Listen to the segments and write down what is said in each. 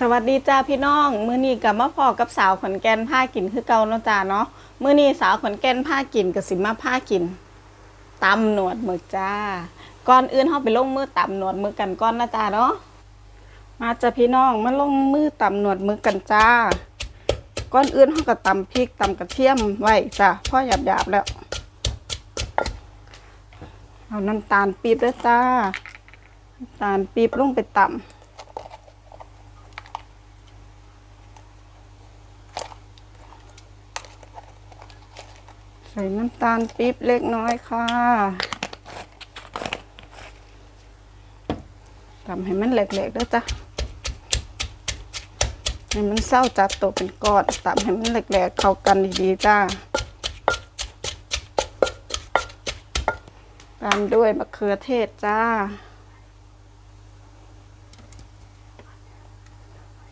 สวัสดีจ้าพี่น้อง มื้อนี้กับมาพอกับสาวขอนแก่นผ้ากินคือเก่าเนาะจ้าเนาะมื้อนี้สาวขอนแก่นผ้ากินกับสิมาผ้ากินตำหนวดหมึกจ้า ก่อนอื่นเฮาไปลงมือตำหนวดหมึกกันก่อนนะจ้าเนาะมาจ้าพี่น้องมาลงมือตำหนวดหมึกกันจ้า ก่อนอื่นเฮาก็ตำพริกตำกระเทียมไว้จ้าพอหยาบๆแล้วเอาน้ำตาลปี๊บด้วยจ้าน้ำตาลปี๊บลงไปตำ ส่น้ำตาลปี๊บเล็กน้อยค่ะทำให้มันแหลกๆด้วยจ้ะให้มันเศร้าจัดตัวเป็นก้อนตำให้มันแหลกๆเข้ากันดีๆจ้า ตามด้วยมะเขือเทศจ้า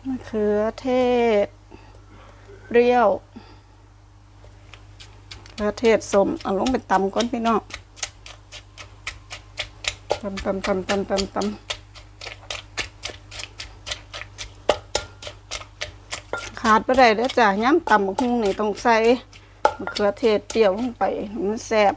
มะเขือเทศ เปรี้ยว มะเขือเทศสมเอาลงไปตำก่อนพี่น้องตำตำตำตำตำตำขาดไปได้เด้อจ้ะย้ำตำบักหุ่งนี่ต้องใส่มะเขือเทศเปรี้ยวลงไปมันแซ่บ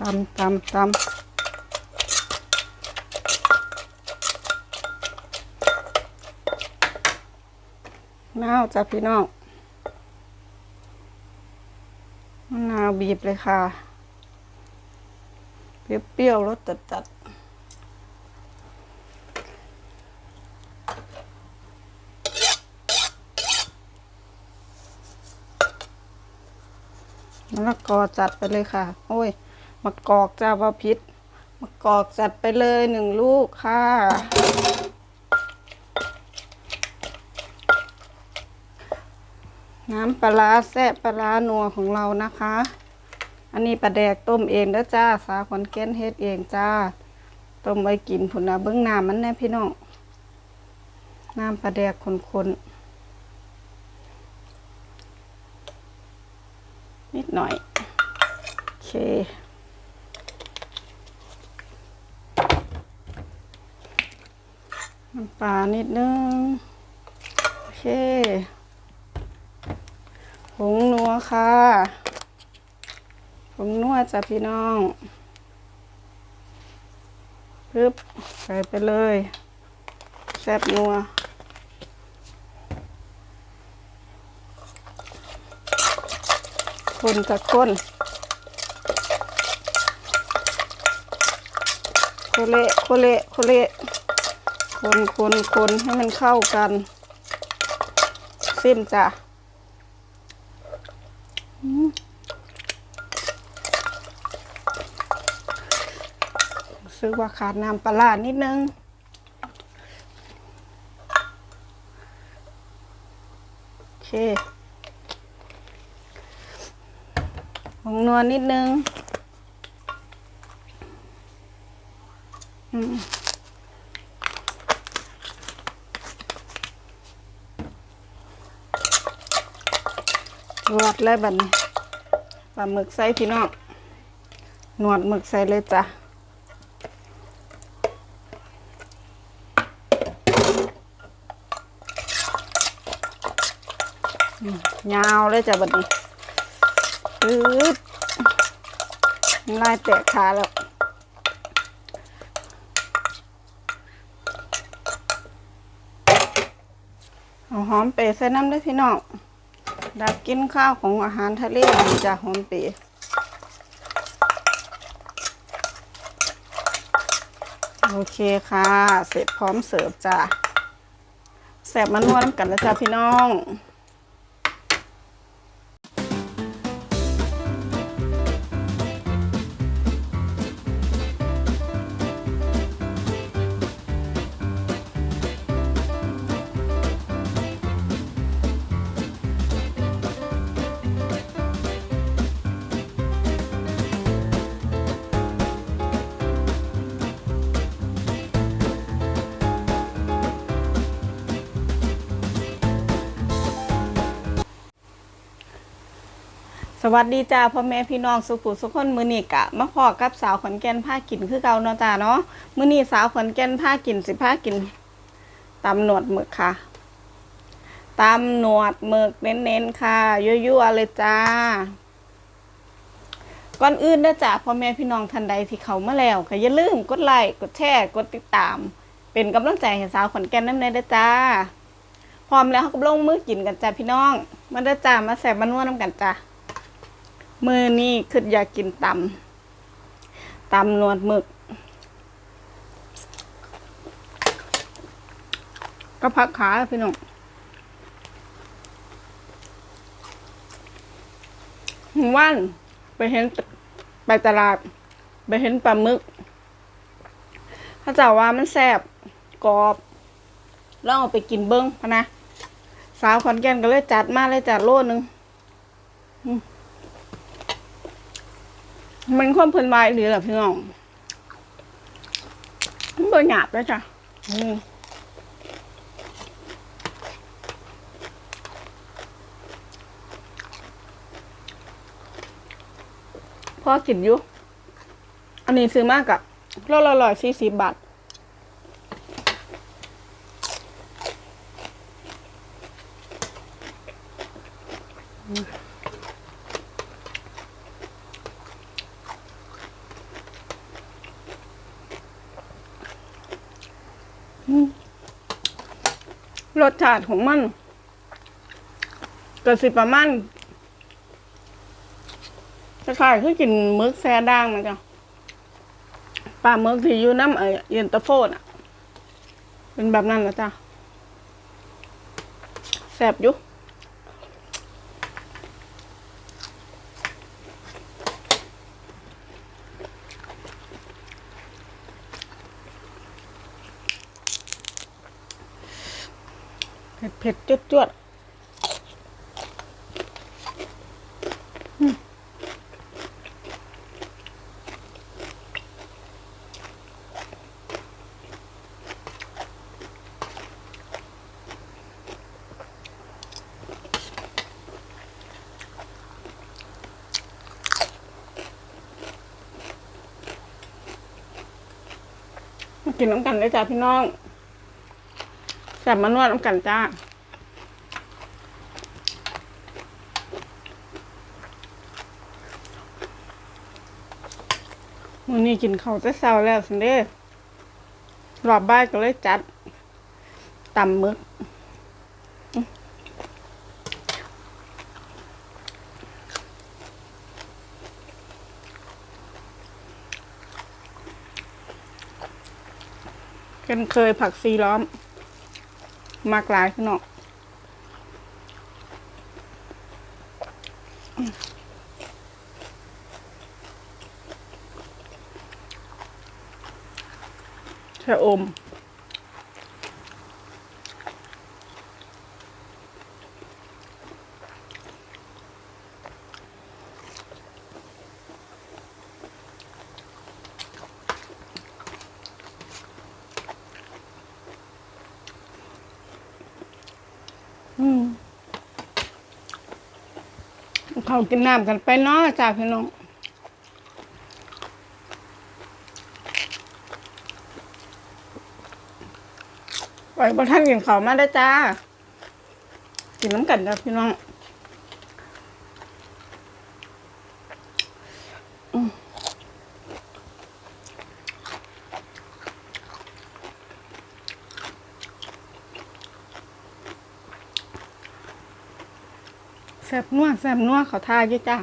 ตำตำตำ มะนาวจ้ะพี่น้องมะนาวบีบเลยค่ะ เปรี้ยวๆรสจัดๆมะละกอจัดไปเลยค่ะ โอ้ยมะกอกจ้าว่าพิษมะกอกจัดไปเลยหนึ่งลูกค่ะ น้ำปลาแซ่ปลานัวของเรานะคะ อันนี้ปลาแดกต้มเองเด้อจ้า สาขอนแก่นเฮ็ดเองจ้า ต้มไว้กินผุนนะเบิ้องน้ำมันแน่พี่น้อง น้ำปลาแดกคนๆ นิดหน่อย โอเค น้ำปลานิดนึง โอเค ผงนัวค่ะผงนัวจ้ะพี่น้องปึ๊บใส่ไปเลยแซ่บนัวคนจะคนโคเละโคเละโคเละคนคนคนให้มันเข้ากัน ซิมจ้ะ สึกว่าขาดน้ำปลาร้านิดนึง โอเคผงนวลนิดนึง อืมรอดเลยบัดนี้ปลาหมึกใส่พี่น้อง หนวดหมึกใส่เลยจ้ะ ยาวเลยจ้ะบัดนี้ปึ๊ดน้ำลายแตกขาแล้วเอาหอมเปรใส่น้ำด้วยพี่น้องดับกินข้าวของอาหารทะเลจ้ะหอมเปรย์โอเคค่ะ เสร็จพร้อมเสิร์ฟจ้ะแสบมันนวดน้ำกันแล้วจ้ะพี่น้อง สวัสดีจ้าพ่อแม่พี่น้องสุขุสุขคนมือนีกะมาพอกับสาวขอนแก่นผ้ากินคือเก่าเนาะจ้าเนาะมือนีสาวขอนแก่นผ้ากินสิผ้ากินตำหนวดหมึกค่ะตำหนวดหมึกเน้นๆค่ะยั่วๆเลยจ้า ก่อนอื่นนะจ้าพ่อแม่พี่น้องท่านใดที่เขามาแล้วก็อย่าลืมกดไลค์กดแชร์กดติดตาม เป็นกำลังใจให้สาวขอนแก่นน้ำเนยเด้จ้า พร้อมแล้วเขาก็ลงมือกินกันจ้าพี่น้องมาด้จ้ามาแสบมันนวน้ำกันจ้า มือนี่คืออยากกินตำตำนวดหมึกก็พักขาพี่น้องว่านไปเห็นไปตลาด ไปเห็นปลาหมึกเขาจ้าว่ามันแซ่บกรอบลองเอาไปกินเบิ้งพนะ สาวขอนแก่นก็เลยจัดมาเลยจัดโลนึง มันความเพลินวายหรือเหรอพี่น้องมันเบอร์หยาบแล้วจ้ะอืมพอกินอยู่ อันนี้ซื้อมากกับโลละร้อยสี่สิบบาท รสชาติของมันก็สิประมาณคล้ายๆคือกินมึกแซ่ด่างนะจ๊ะปลาเมึกที่อยู่น้ำเอเย็นตาโฟนอะ เป็นแบบนั้นนะจ๊ะแสบอยู่ ผ็ดเผ็ดจวดจวดกินน้ำกันเลยจ้าพี่น้องแซ่บมานวดน้ำกันจ้า มื้อนี้กินข้าวแต่เช้าแล้วสิเด้รอบบ่ายก็เลยจัดตำหมึกอื้อเช่นเคยผักซีล้อม มากหลายพี่น้อง ชะอม อืมเขากินน้ำกันไปเนาะจ้าพี่น้อง ไปบ่ท่านกินเขามาได้จ้า กินน้ำกันจ้าพี่น้องแซบนัวแซบนัวเขาทาเยอะจ้า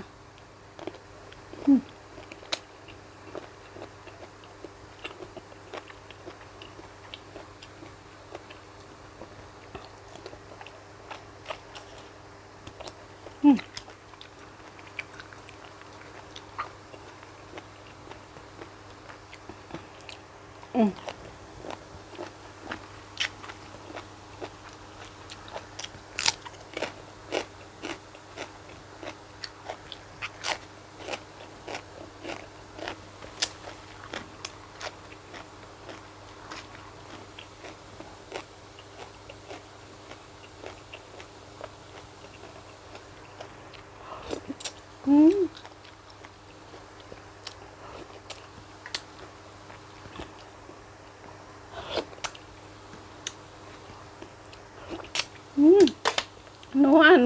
응. 음.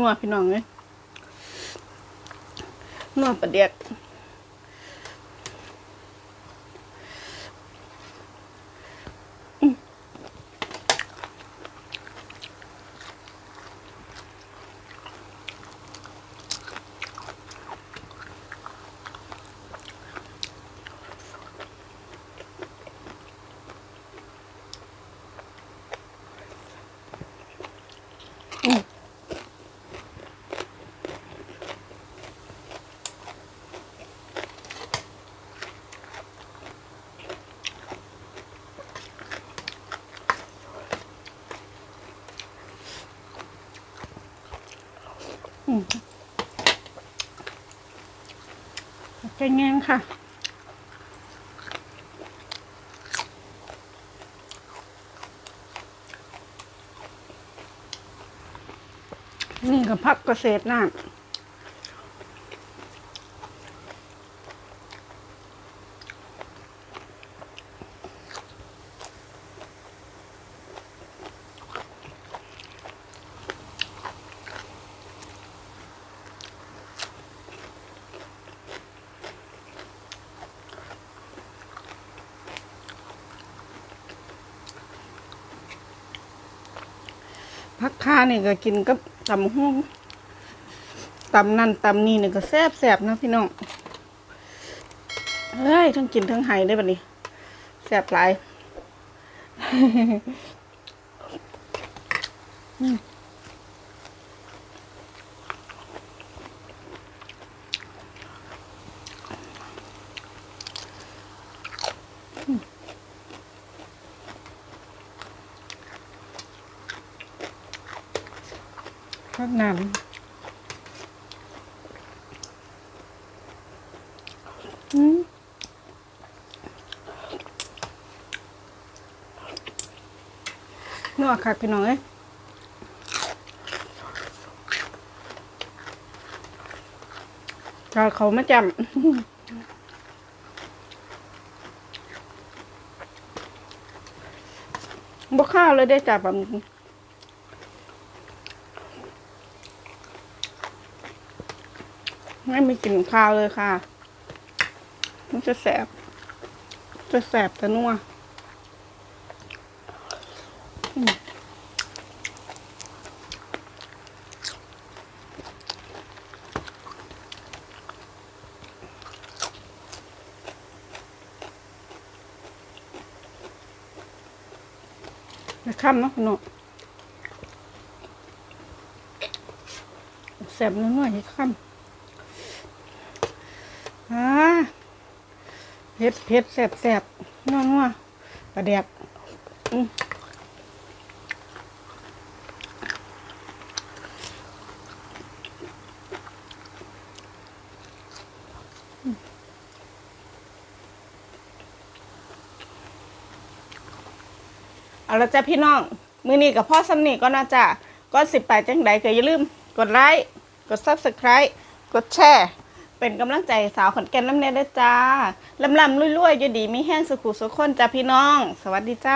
นัวพี่น้องเลยนัวประเดียก แกงแงงค่ะนี่กับพักเกษตรน่ะ พักค่านี่ก็กินกับตำหุ้งตำนั่นตำนี่นี่ก็แซ่บแซ่บนะพี่น้องเฮ้ยทั้งกินทั้งไห้ได้บัดนี้แซ่บหลาย อืมพักน้ำอืมนัวคักพี่น้องเอ้ยก็เขามาจำบ่ข้าวเลยได้จับแบบ ไม่มีกลิ่นข้าวเลยค่ะ มันจะแสบ จะแสบแต่นัวอืมไปค่ำเนาะคุณหนูแสบนัวๆให้ค่ำอ่า เผ็ดเผ็ดแสบแสบนัวนัวปลาแดกอืมเอาละจ้ะพี่น้อง มือนี้กับพ่อสำนีก็น่าจะก็สิบแปดจังใดก็อย่าลืม กดไลค์ กด subscribe กดแชร์ เป็นกำลังใจสาวขอนแก่นน้ำเนยด้วยจ้าลำลำลุ้ยๆอยู่ดีมีแห้งสุขุสุขคนจ้าพี่น้อง สวัสดีจ้า